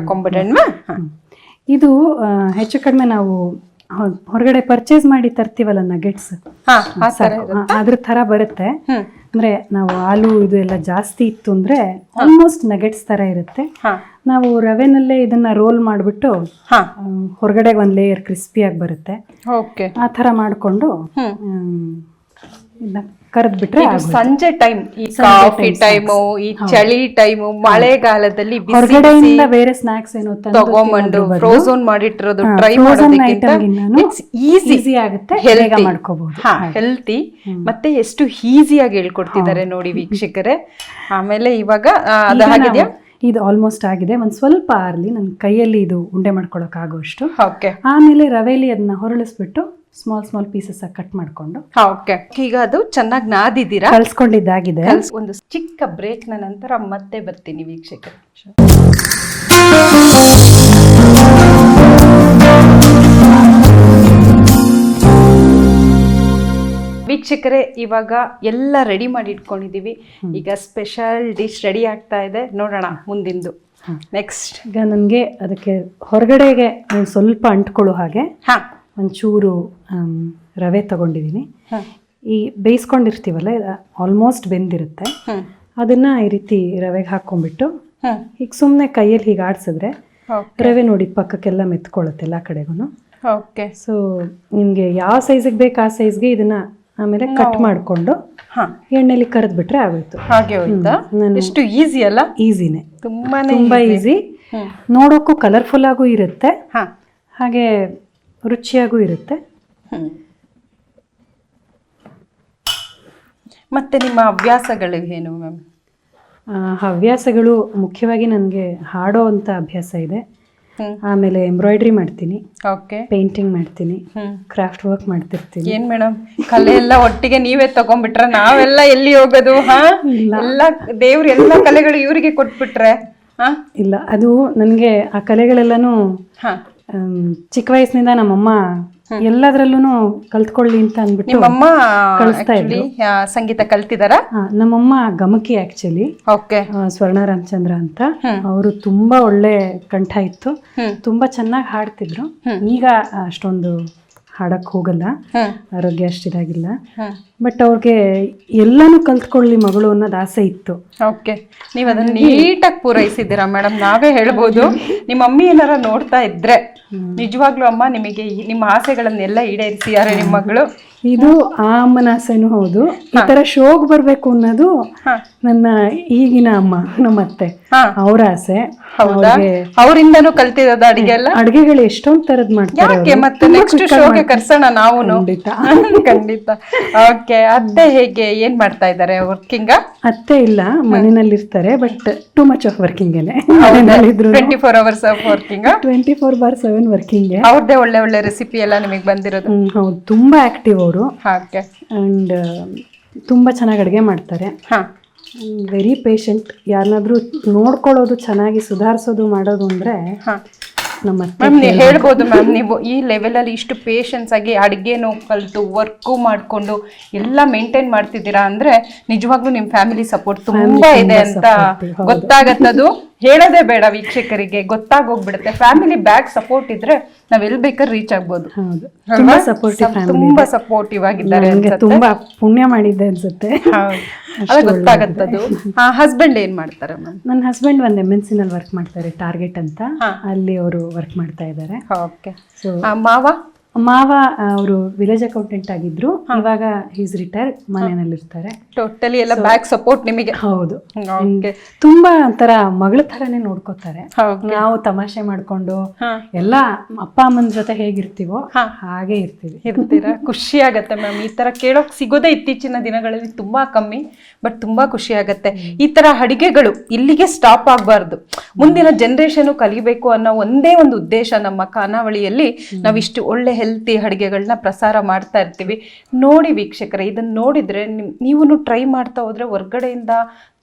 ಇದು ಹೆಚ್ಚು ಕಡಿಮೆ ನಾವು ಹೊರಗಡೆ ಪರ್ಚೇಸ್ ಮಾಡಿ ತರ್ತೀವಲ್ಲ ನಗೆಟ್ಸ್ ಅದ್ರ ತರ ಬರುತ್ತೆ. ಅಂದ್ರೆ ನಾವು ಹಾಲು ಇದು ಎಲ್ಲ ಜಾಸ್ತಿ ಇತ್ತು ಅಂದ್ರೆ ಆಲ್ಮೋಸ್ಟ್ ನಗೆಟ್ಸ್ ತರ ಇರುತ್ತೆ. ನಾವು ರವೆನಲ್ಲೇ ಇದನ್ನ ರೋಲ್ ಮಾಡಿಬಿಟ್ಟು ಹೊರಗಡೆ ಒಂದು ಲೇಯರ್ ಕ್ರಿಸ್ಪಿಯಾಗಿ ಬರುತ್ತೆ. ಓಕೆ ಆ ಥರ ಮಾಡಿಕೊಂಡು ಇದನ್ನ ಕರೆದ್ಬಿಟ್ರೆ ಸಂಜೆ ಟೈಮ್ ಈ ಕಾಫಿ ಟೈಮು ಈ ಚಳಿ ಟೈಮು ಮಳೆಗಾಲದಲ್ಲಿ ಹೊರಗಡೆಯಿಂದ ಬೇರೆ ಸ್ನಾಕ್ಸ್ ಏನೋ ತಗೊಂಬಂದು ಫ್ರೋಝನ್ ಮಾಡಿಟ್ಟಿರೋದು ಟ್ರೈ ಮಾಡೋದಕ್ಕಿಂತ ಇಟ್ಸ್ ಈಸಿ ಆಗುತ್ತೆ ಹೆಲ್ತಿ ಮಾಡ್ಕೋಬಹುದು ಹಾ ಹೆಲ್ತಿ ಮತ್ತೆ ಎಷ್ಟು ಈಸಿಯಾಗಿ ಹೇಳ್ಕೊಡ್ತಿದ್ದಾರೆ ನೋಡಿ ವೀಕ್ಷಕರೇ. ಆಮೇಲೆ ಇವಾಗ ಅದು ಹಾಗಿದ್ಯಾ? ಇದು ಆಲ್ಮೋಸ್ಟ್ ಆಗಿದೆ. ಒಂದ್ ಸ್ವಲ್ಪ ಆರ್ಲಿ ನನ್ನ ಕೈಯಲ್ಲಿ ಇದು ಉಂಡೆ ಮಾಡ್ಕೊಳಕ್ ಆಗೋಷ್ಟು ಆಮೇಲೆ ರವೆಲಿ ಅದನ್ನ ಹೊರಳಿಸ್ಬಿಟ್ಟು ಸ್ಮಾಲ್ ಸ್ಮಾಲ್ ಪೀಸಸ್ ಕಟ್ ಮಾಡ್ಕೊಂಡು. ಓಕೆ ಈಗ ಅದು ಚೆನ್ನಾಗಿ ನಾದಿದ್ದೀರಾ? ಕಲ್ಸ್ಕೊಂಡಿದ್ದಾಗಿದೆ. ಒಂದು ಚಿಕ್ಕ ಬ್ರೇಕ್ನ ನಂತರ ಮತ್ತೆ ಬರ್ತೀನಿ ವೀಕ್ಷಕರು. ವೀಕ್ಷಕರೇ ಇವಾಗ ಎಲ್ಲ ರೆಡಿ ಮಾಡಿ ಇಟ್ಕೊಂಡಿದೀವಿ ಈಗ ಸ್ಪೆಷಲ್ ಡಿಶ್ ರೆಡಿ ಆಗ್ತಾ ಇದೆ. ನೋಡೋಣ ಮುಂದಿಂದು. ನೆಕ್ಸ್ಟ್ ಈಗ ನನಗೆ ಅದಕ್ಕೆ ಹೊರಗಡೆಗೆ ಸ್ವಲ್ಪ ಅಂಟ್ಕೊಳ್ಳೋ ಹಾಗೆ ಹಾ. ಒಂಚೂರು ರವೆ ತಗೊಂಡಿದ್ದೀನಿ ಈ ಬೇಯಿಸ್ಕೊಂಡಿರ್ತೀವಲ್ಲ ಆಲ್ಮೋಸ್ಟ್ ಬೆಂದಿರುತ್ತೆ. ಅದನ್ನ ಈ ರೀತಿ ರವೆಗೆ ಹಾಕೊಂಡ್ಬಿಟ್ಟು ಈಗ ಸುಮ್ಮನೆ ಕೈಯಲ್ಲಿ ಹೀಗೆ ಆಡಿಸಿದ್ರೆ ರವೆ ನೋಡಿ ಪಕ್ಕಕ್ಕೆಲ್ಲ ಮೆತ್ಕೊಳ್ಳುತ್ತೆ ಎಲ್ಲ ಕಡೆಗೂ ಓಕೆ. ಸೊ ನಿಮಗೆ ಯಾವ ಸೈಜಿಗೆ ಬೇಕು ಆ ಸೈಜ್ಗೆ ಇದನ್ನ ಆಮೇಲೆ ಕಟ್ ಮಾಡಿಕೊಂಡು ಹಾ. ಎಣ್ಣೆಲಿ ಕರೆದ್ಬಿಟ್ರೆ ಆಗೋಯ್ತು. ಹಾಗೆ ಎಷ್ಟು ಈಸಿ ಅಲ್ಲ? ಈಸಿನೇ ತುಂಬಾ ತುಂಬಾ ಈಸಿ ನೋಡೋಕ್ಕೂ ಕಲರ್ಫುಲ್ ಆಗೂ ಇರುತ್ತೆ. ಹಾಗೆ ರುಚಿಯಾಗೂ ಇರುತ್ತೆ. ಮತ್ತೆ ನಿಮ್ಮ ಹವ್ಯಾಸಗಳು ಏನು ಮ್ಯಾಮ್? ಹವ್ಯಾಸಗಳು ಮುಖ್ಯವಾಗಿ ನನಗೆ ಹಾಡೋ ಅಂತ ಅಭ್ಯಾಸ ಇದೆ. ಆಮೇಲೆ ಎಂಬ್ರಾಯ್ಡ್ರಿ ಮಾಡ್ತೀನಿ. ಓಕೆ. ಪೇಂಟಿಂಗ್ ಮಾಡ್ತೀನಿ. ಕ್ರಾಫ್ಟ್ ವರ್ಕ್ ಮಾಡ್ತಿರ್ತೀನಿ. ಏನ್ ಮೇಡಮ್? ಕಲೆ ಎಲ್ಲ ಒಟ್ಟಿಗೆ ನೀವೇ ತಗೊಂಡ್ಬಿಟ್ರೆ ನಾವೆಲ್ಲ ಎಲ್ಲಿ ಹೋಗೋದು ಹಾ? ಎಲ್ಲ ದೇವ್ರ ಎಲ್ಲ ಕಲೆಗಳು ಇವರಿಗೆ ಕೊಟ್ಬಿಟ್ರೆ ಹಾ? ಇಲ್ಲ ಅದು ನನಗೆ ಆ ಕಲೆಗಳೆಲ್ಲನೂ ಚಿಕ್ಕ ವಯಸ್ಸಿನಿಂದ ನಮ್ಮಮ್ಮ ಎಲ್ಲದರಲ್ಲೂ ಕಲ್ತ್ಕೊಳ್ಳಿ ಅಂತ ಅಂದ್ಬಿಟ್ಟು ನಿಮ್ಮಮ್ಮ ಕಳಿಸ್ತಾ actually, ಸಂಗೀತ ಕಲ್ತಿದಾರ? ನಮ್ಮಮ್ಮ ಗಮಕಿ ಆಕ್ಚುಲಿ ಓಕೆ ಸ್ವರ್ಣ ರಾಮಚಂದ್ರ ಅಂತ. ಅವರು ತುಂಬಾ ಒಳ್ಳೆ ಕಂಠ ಇತ್ತು. ತುಂಬಾ ಚೆನ್ನಾಗಿ ಹಾಡ್ತಿದ್ರು. ಈಗ ಅಷ್ಟೊಂದು ಹಾಡಕ್ ಹೋಗಲ್ಲ. ಆರೋಗ್ಯ ಅಷ್ಟಿದಾಗಿಲ್ಲ ಬಟ್ ಅವ್ರಿಗೆ ಎಲ್ಲಾನು ಕಲ್ತ್ಕೊಳ್ಳಿ ಮಗಳು ಅನ್ನೋದು ಆಸೆ ಇತ್ತು. ಓಕೆ ನೀವು ಅದನ್ನ ನೀಟಾಗಿ ಪೂರೈಸಿದ್ದೀರಾ ಮೇಡಮ್ ನಾವೇ ಹೇಳ್ಬೋದು. ನಿಮ್ಮ ಮಮ್ಮಿ ಏನಾರ ನೋಡ್ತಾ ಇದ್ರೆ ನಿಜವಾಗ್ಲೂ ಅಮ್ಮ ನಿಮಗೆ ನಿಮ್ಮ ಆಸೆಗಳನ್ನೆಲ್ಲ ಈಡೇರಿಸಿದ್ದಾರೆ ನಿಮ್ಮ ಮಗಳು. ಇದು ಆ ಅಮ್ಮನ ಆಸೆನೂ ಹೌದು. ಈ ತರ ಶೋಗ್ ಬರ್ಬೇಕು ಅನ್ನೋದು ನನ್ನ ಈಗಿನ ಅಮ್ಮ ನಮ್ಮ ಅತ್ತೆ. ಅವ್ರ ಆಸೆ. ಹೌದಾ? ಅವರಿಂದನೂ ಕಲ್ತಿರೋದ ಅಡಿಗೆ ಎಲ್ಲ ಅಡಿಗೆಗಳು ಎಷ್ಟೊಂದ್ ತರದ್ ಮಾಡ್ತಾರೆ ಮತ್ತೆ ನೆಕ್ಸ್ಟ್ ಶೋಗೆ. ಕರ್ಸೋಣ ನಾವು ಖಂಡಿತ. ಖಂಡಿತ. ಓಕೆ ಅತ್ತೆ ಹೇಗೆ ಏನ್ ಮಾಡ್ತಾ ಇದ್ದಾರೆ ವರ್ಕಿಂಗ್ ಅತ್ತೆ ಇಲ್ಲ ಮನೆಯಲ್ಲಿ ಇರ್ತಾರೆ but too much of working twenty four hours of working twenty four bar seven working ಅವ್ರದ್ದೇ ಒಳ್ಳೆ ಒಳ್ಳೆ ರೆಸಿಪಿ ಎಲ್ಲ ನಿಮಗೆ ಬಂದಿರೋದು. ಹೌದು. ತುಂಬಾ ಆಕ್ಟಿವ್ ಅವರು. ಹಾಗೆ. ಅಂಡ್ ತುಂಬಾ ಚೆನ್ನಾಗಿ ಅಡುಗೆ ಮಾಡ್ತಾರೆ. ಹಾ. ವೆರಿ ಪೇಷಂಟ್ ಯಾರನ್ನಾದ್ರೂ ನೋಡ್ಕೊಳ್ಳೋದು ಚೆನ್ನಾಗಿ ಸುಧಾರಿಸೋದು ಮಾಡೋದು ಅಂದ್ರೆ ಹಾ. ನಮ್ಮ ಅತ್ತೆ ಮ್ಯಾಮ್ ನೀವು ಹೇಳ್ಬೋದು ಮ್ಯಾಮ್ ನೀವು ಈ ಲೆವೆಲಲ್ಲಿ ಇಷ್ಟು ಪೇಷನ್ಸ್ ಆಗಿ ಅಡುಗೆನೂ ಕಲಿತು ವರ್ಕು ಮಾಡ್ಕೊಂಡು ಎಲ್ಲ ಮೇಂಟೈನ್ ಮಾಡ್ತಿದ್ದೀರಾ ಅಂದ್ರೆ ನಿಜವಾಗ್ಲೂ ನಿಮ್ ಫ್ಯಾಮಿಲಿ ಸಪೋರ್ಟ್ ತುಂಬಾ ಇದೆ ಅಂತ ಗೊತ್ತಾಗತ್ತದು. ಹೇಳೋದೇ ಬೇಡ ವೀಕ್ಷಕರಿಗೆ ಗೊತ್ತಾಗೋಗ್ಬಿಡುತ್ತೆ. ಫ್ಯಾಮಿಲಿ ಬ್ಯಾಕ್ ಸಪೋರ್ಟ್ ಇದ್ರೆ ನಾವ್ ಎಲ್ ಬೇಕಾದ್ರೆ ರೀಚ್ ಆಗ್ಬೋದು. ಹೌದು. ತುಂಬಾ ಸಪೋರ್ಟಿವ್ ಸ- ತುಂಬಾ ಸಪೋರ್ಟಿವ್ ಆಗಿದ್ದಾರೆ ನನಗೆ ಅನ್ಸತ್ತೆ. ತುಂಬಾ ಪುಣ್ಯ ಮಾಡಿದ್ದೆ ಅನ್ಸುತ್ತೆ. ಹೌದು. ಗೊತ್ತಾಗತ್ತದು. ಹಸ್ಬೆಂಡ್ ಏನ್ ಮಾಡ್ತಾರೆ ಮ್ಯಾಮ್ ನನ್ನ ಹಸ್ಬೆಂಡ್ ಒಂದು ಎಂ ಎನ್ ಸಿನಲ್ಲಿ ವರ್ಕ್ ಮಾಡ್ತಾರೆ ಟಾರ್ಗೆಟ್ ಅಂತ. ಹಾ. ಅಲ್ಲಿ ಅವರು ವರ್ಕ್ ಮಾಡ್ತಾ ಇದ್ದಾರೆ. ಓಕೆ ಮಾವ? ಮಾವ ಅವರು ವಿಲೇಜ್ ಅಕೌಂಟೆಂಟ್ ಆಗಿದ್ರು. ಇವಾಗ ಈಸ್ ರಿಟೈರ್ ಮನೆಯಲ್ಲಿರ್ತಾರೆ. ಟೋಟಲಿ ಎಲ್ಲ ಬ್ಯಾಕ್ ಸಪೋರ್ಟ್ ನಿಮಗೆ. ಹೌದು. ತುಂಬಾ ಒಂಥರ ಮಗಳ ತರನೇ ನೋಡ್ಕೋತಾರೆ. ನಾವು ತಮಾಷೆ ಮಾಡ್ಕೊಂಡು. ಎಲ್ಲ ಅಪ್ಪ ಅಮ್ಮನ ಜೊತೆ ಹೇಗಿರ್ತೀವೋ ಹಾ. ಹಾಗೆ ಇರ್ತೀವಿ. ಇರ್ತೀರಾ? ಖುಷಿ ಆಗತ್ತೆ ಮ್ಯಾಮ್ ಈ ತರ ಕೇಳೋಕ್ ಸಿಗೋದೇ ಇತ್ತೀಚಿನ ದಿನಗಳಲ್ಲಿ ತುಂಬಾ ಕಮ್ಮಿ ಬಟ್ ತುಂಬಾ ಖುಷಿ ಆಗತ್ತೆ. ಈ ತರ ಅಡಿಗೆಗಳು ಇಲ್ಲಿಗೆ ಸ್ಟಾಪ್ ಆಗಬಾರ್ದು. ಮುಂದಿನ ಜನರೇಷನ್ ಕಲಿಬೇಕು ಅನ್ನೋ ಒಂದೇ ಒಂದು ಉದ್ದೇಶ ನಮ್ಮ ಖಾನಾವಳಿಯಲ್ಲಿ ನಾವಿಷ್ಟು ಒಳ್ಳೆ ಹೆಲ್ತಿ ಅಡುಗೆಗಳನ್ನ ಪ್ರಸಾರ ಮಾಡ್ತಾ ಇರ್ತೀವಿ. ನೋಡಿ ವೀಕ್ಷಕರೇ ಇದನ್ನ ನೋಡಿದ್ರೆ ನೀವು ಟ್ರೈ ಮಾಡ್ತಾ ಹೋದರೆ ಹೊರ್ಗಡೆಯಿಂದ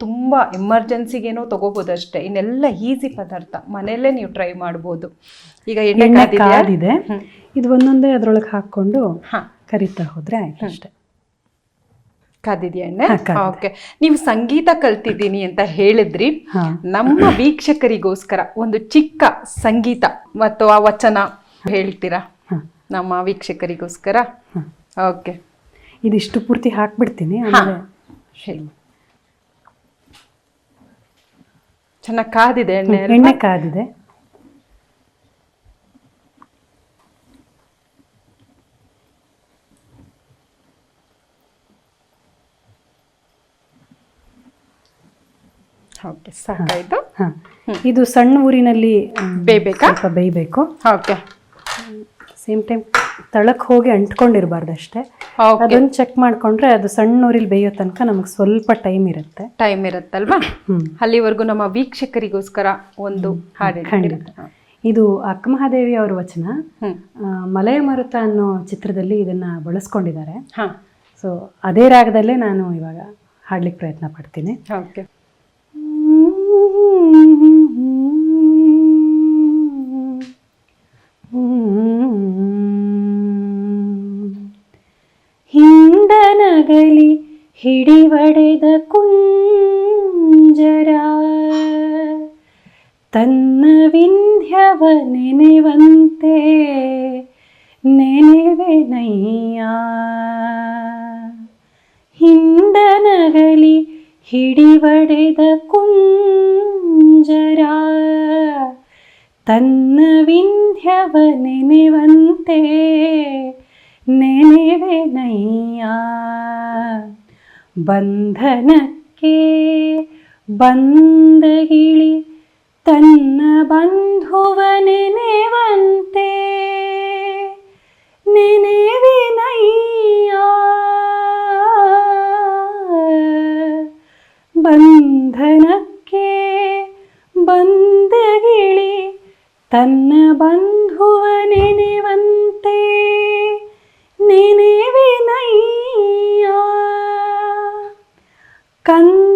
ತುಂಬ ಎಮರ್ಜೆನ್ಸಿಗೇನೋ ತೊಗೋಬೋದು ಅಷ್ಟೇ ಇನ್ನೆಲ್ಲ ಈಸಿ ಪದಾರ್ಥ. ಮನೆಯಲ್ಲೇ ನೀವು ಟ್ರೈ ಮಾಡ್ಬೋದು. ಈಗ ಎಣ್ಣೆ ಕಾದಿದೆ. ಇದು ಒಂದೊಂದೇ ಅದರೊಳಗೆ ಹಾಕ್ಕೊಂಡು ಹಾ. ಕರಿತಾ ಹೋದರೆ ಆಯ್ತು ಅಷ್ಟೇ. ಕಾದಿದ್ಯಾ ಎಣ್ಣೆ? ಓಕೆ. ನೀವು ಸಂಗೀತ ಕಲ್ತಿದ್ದೀನಿ ಅಂತ ಹೇಳಿದ್ರಿ. ನಮ್ಮ ವೀಕ್ಷಕರಿಗೋಸ್ಕರ ಒಂದು ಚಿಕ್ಕ ಸಂಗೀತ ಮತ್ತು ಆ ವಚನ ಹೇಳ್ತೀರಾ. ನಮ್ಮ ವೀಕ್ಷಕರಿಗೋಸ್ಕರ. ಓಕೆ ಇದಿಷ್ಟು ಪೂರ್ತಿ ಹಾಕ್ಬಿಡ್ತೀನಿ ಆಮೇಲೆ ಚೆನ್ನಾಗಿ ಕಾದಿದೆ ಎಣ್ಣೆ ಎಣ್ಣೆ ಕಾದಿದೆ. ಓಕೆ ಸಾಕಾಯ್ತು. ಇದು ಸಣ್ಣ ಊರಿನಲ್ಲಿ ಬೇಯಬೇಕಾ? ಬೇಯಬೇಕು. ಓಕೆ ಸೇಮ್ ಟೈಮ್ ತಳಕ್ ಹೋಗಿ ಅಂಟ್ಕೊಂಡಿರಬಾರ್ದು ಅಷ್ಟೇ ಅದೊಂದು ಚೆಕ್ ಮಾಡ್ಕೊಂಡ್ರೆ ಅದು ಸಣ್ಣ ಊರಿಲ್ ಬೇಯೋ ತನಕ ನಮಗೆ ಸ್ವಲ್ಪ ಟೈಮ್ ಇರುತ್ತೆ. ಟೈಮ್ ಇರುತ್ತಲ್ವಾ? ಅಲ್ಲಿವರೆಗೂ ನಮ್ಮ ವೀಕ್ಷಕರಿಗೋಸ್ಕರ ಒಂದು ಹಾಡು ಖಂಡಿತ. ಇದು ಅಕ್ಕಮಹಾದೇವಿ ಅವರ ವಚನ. ಮಲಯ ಮರುತ ಅನ್ನೋ ಚಿತ್ರದಲ್ಲಿ ಇದನ್ನ ಬಳಸ್ಕೊಂಡಿದ್ದಾರೆ. ಸೊ ಅದೇ ರಾಗದಲ್ಲೇ ನಾನು ಇವಾಗ ಹಾಡ್ಲಿಕ್ಕೆ ಪ್ರಯತ್ನ ಪಡ್ತೀನಿ. ಓಕೆ ಬಂಧನಕ್ಕೆ ಬಂದಗಿಳಿ ತನ್ನ ಬಂಧುವ ನೆನೆವಂತೆ ನೆನೆವಿನಯ್ಯ ಬಂಧನಕ್ಕೆ ಬಂದಗಿಳಿ ತನ್ನ ಬಂಧುವ ನೆನೆವಂತೆ ಕಂದ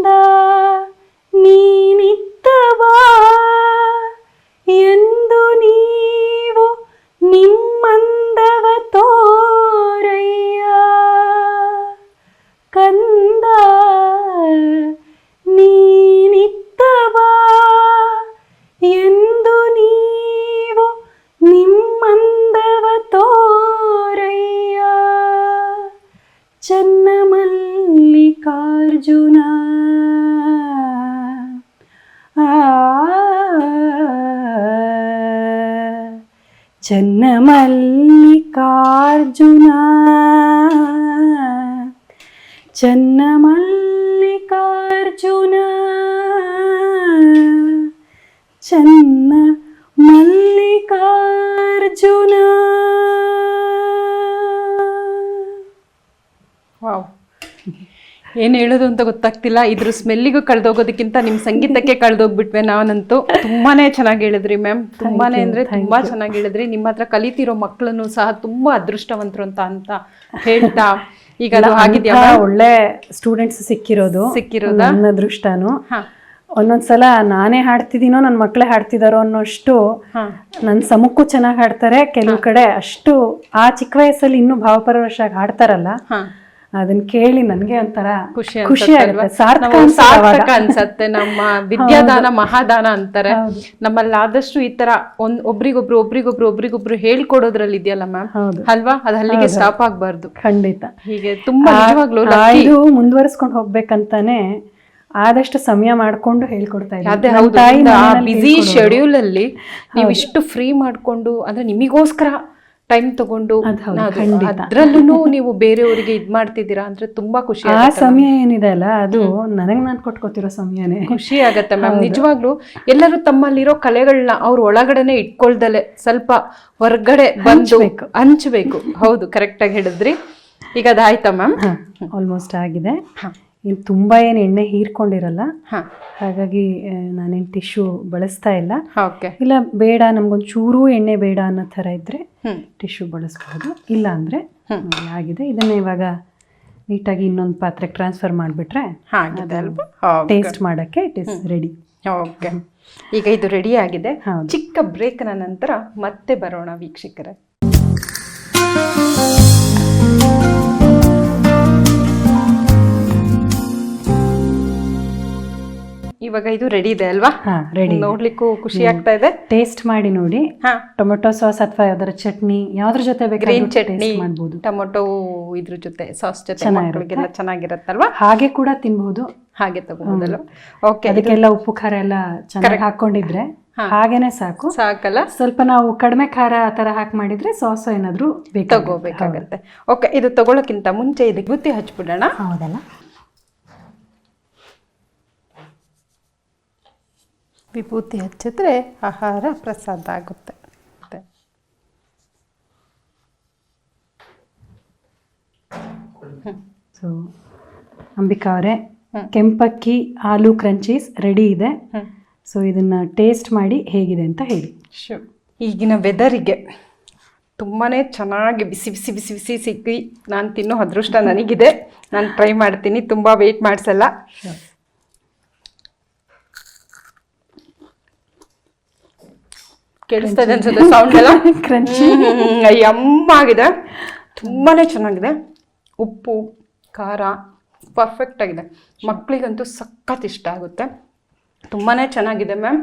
ಚನ್ನ ಮಲ್ಲಿಕಾರ್ಜುನ. ವಾವ್. ಏನ್ ಹೇಳೋದು ಅಂತ ಗೊತ್ತಾಗ್ತಿಲ್ಲ. ಇದ್ರ ಸ್ಮೆಲ್ಲಿಗೂ ಕಳೆದೋಗೋದಕ್ಕಿಂತ ನಿಮ್ ಸಂಗೀತಕ್ಕೆ ಕಳೆದೋಗ್ಬಿಟ್ವೆ ನಾನಂತೂ. ತುಂಬಾನೇ ಚೆನ್ನಾಗಿ ಹೇಳಿದ್ರಿ ಮ್ಯಾಮ್. ತುಂಬಾನೇ ಅಂದ್ರೆ ತುಂಬಾ ಚೆನ್ನಾಗಿ ಹೇಳಿದ್ರಿ. ನಿಮ್ಮ ಹತ್ರ ಕಲಿತಿರೋ ಮಕ್ಕಳನ್ನು ಸಹ ತುಂಬಾ ಅದೃಷ್ಟವಂತರು ಅಂತ ಅಂತ ಹೇಳ್ತಾ ಈಗ ಅದು ಆಗಿದ್ಯಾ ಒಳ್ಳೆ ಸ್ಟೂಡೆಂಟ್ಸ್ ಸಿಕ್ಕಿರೋದು. ಸಿಕ್ಕಿರೋದು? ನನ್ನ ಅದೃಷ್ಟನು ಹಾ. ಒಂದೊಂದ್ಸಲ ನಾನೇ ಹಾಡ್ತಿದ್ದೀನೋ ನನ್ನ ಮಕ್ಕಳೇ ಹಾಡ್ತಿದಾರೋ ಅನ್ನೋಷ್ಟು ನನ್ನ ಸಮಕ್ಕೂ ಚೆನ್ನಾಗಿ ಹಾಡ್ತಾರೆ. ಕೆಲವು ಕಡೆ ಅಷ್ಟು ಆ ಚಿಕ್ಕ ವಯಸ್ಸಲ್ಲಿ ಇನ್ನೂ ಭಾವಪರವಶಾಗಿ ಹಾಡ್ತಾರಲ್ಲ ಅದನ್ನ ಕೇಳಿ ನನಗೆ ಒಂಥರ ಖುಷಿ ಖುಷಿ ಆಗುತ್ತೆ. ಸಾರ್ಥಕ ಅನ್ಸುತ್ತೆ ನಮ್ಮ ವಿದ್ಯಾದಾನ ಮಹಾದಾನ ಅಂತಾರೆ. ನಮ್ಮಲ್ಲಿ ಆದಷ್ಟು ಈ ತರ ಒಂದ್ ಒಬ್ರಿಗೊಬ್ರು ಒಬ್ರಿಗೊಬ್ರು ಒಬ್ರಿಗೊಬ್ರು ಹೇಳ್ಕೊಡೋದ್ರಲ್ಲಿ ಇದೆಯಲ್ಲ ಮ್ಯಾಮ್ ಅಲ್ವಾ? ಅದು ಅಲ್ಲಿಗೆ ಸ್ಟಾಪ್ ಆಗ್ಬಾರ್ದು. ಖಂಡಿತ. ಹೀಗೆ ತುಂಬಾ ನಿಜವಾಗ್ಲೂ ಮುಂದುವರಿಸ್ಕೊಂಡು ಹೋಗ್ಬೇಕಂತಾನೆ ಆದಷ್ಟು ಸಮಯ ಮಾಡ್ಕೊಂಡು ಹೇಳ್ಕೊಡ್ತಾ ಬಿಸಿ ಶೆಡ್ಯೂಲ್ ಅಲ್ಲಿ ನೀವು ಇಷ್ಟು ಫ್ರೀ ಮಾಡ್ಕೊಂಡು ಅಂದ್ರೆ ನಿಮಿಗೋಸ್ಕರ ಟೈಮ್ ತಗೊಂಡು. ಅದ್ರಲ್ಲೂ ನೀವು ಬೇರೆಯವರಿಗೆ ಇದ್ ಮಾಡ್ತಿದ್ದೀರಾ? ಅಂದ್ರೆ ತುಂಬಾ ಖುಷಿ ಆ ಸಮಯ ಏನಿದೆ ಅಲ್ಲ ಅದು ನನಗೆ ನಾನ್ ಕೊಟ್ಕೋತಿರೋ ಸಮಯನೇ. ಖುಷಿ ಆಗತ್ತೆ ಮ್ಯಾಮ್ ನಿಜವಾಗ್ಲೂ ಎಲ್ಲರೂ ತಮ್ಮಲ್ಲಿರೋ ಕಲೆಗಳನ್ನ ಅವ್ರ ಒಳಗಡೆನೆ ಇಟ್ಕೊಳ್ದಲೆ ಸ್ವಲ್ಪ ಹೊರಗಡೆ ಬಂದು ಹಂಚ್ಬೇಕು. ಹೌದು ಕರೆಕ್ಟ್ ಆಗಿ ಹೇಳಿದ್ರಿ. ಈಗ ಅದಾಯ್ತಾ ಮ್ಯಾಮ್ ಆಲ್ಮೋಸ್ಟ್ ಆಗಿದೆ. ಹಾ. ತುಂಬ ಏನ್ ಎಣ್ಣೆ ಹೀರ್ಕೊಂಡಿರಲ್ಲ ಹಾಗಾಗಿ ನಾನೇನು ಟಿಶ್ಯೂ ಬಳಸ್ತಾ ಇಲ್ಲ. ಇಲ್ಲ ಬೇಡ ನಮ್ಗೊಂದು ಚೂರು ಎಣ್ಣೆ ಬೇಡ ಅನ್ನೋ ಥರ ಇದ್ರೆ ಟಿಶ್ಯೂ ಬಳಸ್ಬಹುದು. ಇಲ್ಲ ಅಂದರೆ ಆಗಿದೆ. ಇದನ್ನು ಇವಾಗ ನೀಟಾಗಿ ಇನ್ನೊಂದು ಪಾತ್ರೆಗೆ ಟ್ರಾನ್ಸ್ಫರ್ ಮಾಡಿಬಿಟ್ರೆ ಟೇಸ್ಟ್ ಮಾಡೋಕ್ಕೆ ಇಟ್ ಇಸ್ ರೆಡಿ ಓಕೆ ಈಗ ಇದು ರೆಡಿ ಆಗಿದೆ. ಚಿಕ್ಕ ಬ್ರೇಕ್ನ ನಂತರ ಮತ್ತೆ ಬರೋಣ ವೀಕ್ಷಕರೇ. ಇವಾಗ ಇದು ರೆಡಿ ಇದೆ ಅಲ್ವಾ? ರೆಡಿ ನೋಡ್ಲಿಕ್ಕೂ ಖುಷಿ ಆಗ್ತಾ ಇದೆ. ಟೇಸ್ಟ್ ಮಾಡಿ ನೋಡಿ. ಟೊಮೆಟೊ ಸಾಸ್ ಅಥವಾ ಯಾವ್ದಾರ ಚಟ್ನಿ ಯಾವ್ದ್ರ ಜೊತೆ ಗ್ರೀನ್ ಚಟ್ನಿ ಮಾಡ್ಬೋದು. ಟೊಮೊಟೊ ಇದ್ರ ಜೊತೆ ಸಾಸ್ ಜೊತೆ ಚೆನ್ನಾಗಿರುತ್ತೆ. ಮಕ್ಕಳಿಗೆಲ್ಲ ಚೆನ್ನಾಗಿರತ್ತಲ್ವಾ? ಹಾಗೆ ಕೂಡ ತಿನ್ಬಹುದು ಹಾಗೆ ತಗೋಬಹುದಲ್ವಾ ಓಕೆ ಅದಕ್ಕೆಲ್ಲ ಉಪ್ಪು ಖಾರ ಎಲ್ಲ ಚೆನ್ನಾಗಿ ಹಾಕೊಂಡಿದ್ರೆ ಹಾಗೇನೆ ಸಾಕು. ಸಾಕಲ್ಲ? ಸ್ವಲ್ಪ ನಾವು ಕಡಿಮೆ ಖಾರ ಆ ತರ ಹಾಕಿ ಮಾಡಿದ್ರೆ ಸಾಸ್ ಏನಾದ್ರೂ ಬೇಕು ತಗೋಬೇಕಾಗತ್ತೆ. ಓಕೆ ಇದು ತಗೊಳಕ್ಕಿಂತ ಮುಂಚೆ ಇದಕ್ಕೆ ಬುತ್ತಿ ಹಚ್ಬಿಡೋಣ. ಹೌದಲ್ಲ? ವಿಭೂತಿ ಹಚ್ಚಿದ್ರೆ ಆಹಾರ ಪ್ರಸಾದ ಆಗುತ್ತೆ. ಮತ್ತೆ ಸೊ ಅಂಬಿಕಾ ಅವರೇ ಕೆಂಪಕ್ಕಿ ಆಲೂ ಕ್ರಂಚೀಸ್ ರೆಡಿ ಇದೆ. ಸೊ ಇದನ್ನ ಟೇಸ್ಟ್ ಮಾಡಿ ಹೇಗಿದೆ ಅಂತ ಹೇಳಿ. ಶೋ ಈಗಿನ ವೆದರಿಗೆ ತುಂಬಾ ಚೆನ್ನಾಗಿ ಬಿಸಿ ಬಿಸಿ ಬಿಸಿ ಬಿಸಿ ಸಿಕ್ಕಿ ನಾನು ತಿನ್ನೋ ಅದೃಷ್ಟ ನನಗಿದೆ. ನಾನು ಟ್ರೈ ಮಾಡ್ತೀನಿ. ತುಂಬ ವೆಯ್ಟ್ ಮಾಡಿಸಲ್ಲ. ಕೇಳಿಸ್ತಾ ಇದೆ ಅನ್ಸುತ್ತೆ ಸೌಂಡ್ ಎಲ್ಲ ಕ್ರಂಚಿ ಯಮ್ಮಾಗಿದೆ ತುಂಬಾ ಚೆನ್ನಾಗಿದೆ ಉಪ್ಪು ಖಾರ ಪರ್ಫೆಕ್ಟ್ ಆಗಿದೆ ಮಕ್ಕಳಿಗಂತೂ ಸಖತ್ ಇಷ್ಟ ಆಗುತ್ತೆ ತುಂಬಾ ಚೆನ್ನಾಗಿದೆ ಮ್ಯಾಮ್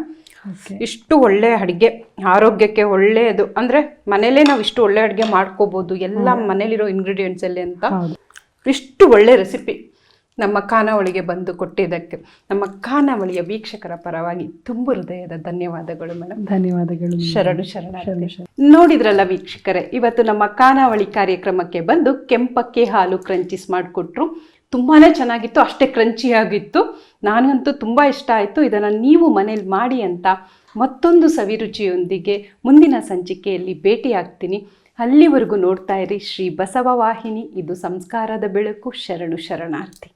ಇಷ್ಟು ಒಳ್ಳೆ ಅಡುಗೆ ಆರೋಗ್ಯಕ್ಕೆ ಒಳ್ಳೆಯದು ಅಂದರೆ ಮನೇಲೇ ನಾವು ಇಷ್ಟು ಒಳ್ಳೆ ಅಡುಗೆ ಮಾಡ್ಕೋಬೋದು ಎಲ್ಲ ಮನೇಲಿರೋ ಇಂಗ್ರೀಡಿಯೆಂಟ್ಸಲ್ಲಿ ಅಂತ ಇಷ್ಟು ಒಳ್ಳೆ ರೆಸಿಪಿ ನಮ್ಮ ಖಾನಾವಳಿಗೆ ಬಂದು ಕೊಟ್ಟಿದ್ದಕ್ಕೆ. ನಮ್ಮ ಖಾನಾವಳಿಯ ವೀಕ್ಷಕರ ಪರವಾಗಿ ತುಂಬ ಹೃದಯದ ಧನ್ಯವಾದಗಳು ಮೇಡಮ್ ಧನ್ಯವಾದಗಳು ಶರಣು ಶರಣ ನೋಡಿದ್ರಲ್ಲ ವೀಕ್ಷಕರೇ ಇವತ್ತು ನಮ್ಮ ಖಾನಾವಳಿ ಕಾರ್ಯಕ್ರಮಕ್ಕೆ ಬಂದು ಕೆಂಪಕ್ಕಿ ಹಾಲು ಕ್ರಂಚಿಸ್ ಮಾಡಿಕೊಟ್ರು. ತುಂಬಾನೇ ಚೆನ್ನಾಗಿತ್ತು ಅಷ್ಟೇ ಕ್ರಂಚಿ ಆಗಿತ್ತು. ನನಗಂತೂ ತುಂಬ ಇಷ್ಟ ಆಯಿತು. ಇದನ್ನು ನೀವು ಮನೇಲಿ ಮಾಡಿ ಅಂತ ಮತ್ತೊಂದು ಸವಿರುಚಿಯೊಂದಿಗೆ ಮುಂದಿನ ಸಂಚಿಕೆಯಲ್ಲಿ ಭೇಟಿಯಾಗ್ತೀನಿ. ಅಲ್ಲಿವರೆಗೂ ನೋಡ್ತಾ ಇರಿ ಶ್ರೀ ಬಸವ ವಾಹಿನಿ. ಇದು ಸಂಸ್ಕಾರದ ಬೆಳಕು. ಶರಣು ಶರಣಾರ್ಥಿ.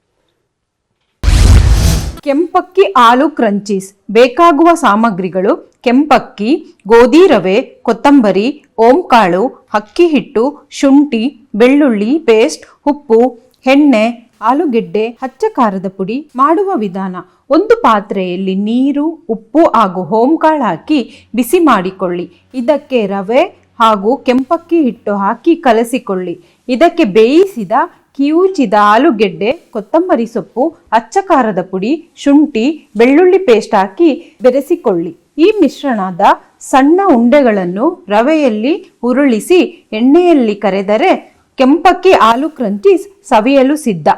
ಕೆಂಪಕ್ಕಿ ಆಲೂ ಕ್ರಂಚೀಸ್ ಬೇಕಾಗುವ ಸಾಮಗ್ರಿಗಳು, ಕೆಂಪಕ್ಕಿ, ಗೋಧಿ ರವೆ, ಕೊತ್ತಂಬರಿ, ಓಂಕಾಳು, ಅಕ್ಕಿ ಹಿಟ್ಟು, ಶುಂಠಿ, ಬೆಳ್ಳುಳ್ಳಿ ಪೇಸ್ಟ್ ಉಪ್ಪು, ಎಣ್ಣೆ, ಆಲೂಗೆಡ್ಡೆ ಹಚ್ಚ ಖಾರದ ಪುಡಿ ಮಾಡುವ ವಿಧಾನ. ಒಂದು ಪಾತ್ರೆಯಲ್ಲಿ ನೀರು, ಉಪ್ಪು ಹಾಗೂ ಓಂಕಾಳು ಹಾಕಿ ಬಿಸಿ ಮಾಡಿಕೊಳ್ಳಿ. ಇದಕ್ಕೆ ರವೆ ಹಾಗೂ ಕೆಂಪಕ್ಕಿ ಹಿಟ್ಟು ಹಾಕಿ ಕಲಸಿಕೊಳ್ಳಿ. ಇದಕ್ಕೆ ಬೇಯಿಸಿದ ಕಿವುಚಿದ ಆಲೂಗೆಡ್ಡೆ ಕೊತ್ತಂಬರಿ ಸೊಪ್ಪು ಅಚ್ಚ ಖಾರದ ಪುಡಿ, ಶುಂಠಿ, ಬೆಳ್ಳುಳ್ಳಿ ಪೇಸ್ಟ್ ಹಾಕಿ ಬೆರೆಸಿಕೊಳ್ಳಿ. ಈ ಮಿಶ್ರಣದ ಸಣ್ಣ ಉಂಡೆಗಳನ್ನು ರವೆಯಲ್ಲಿ ಉರುಳಿಸಿ ಎಣ್ಣೆಯಲ್ಲಿ ಕರೆದರೆ ಕೆಂಪಕ್ಕಿ ಆಲೂ ಕ್ರಂಚೀಸ್ ಸವಿಯಲು ಸಿದ್ಧ.